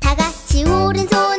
다 같이 오른손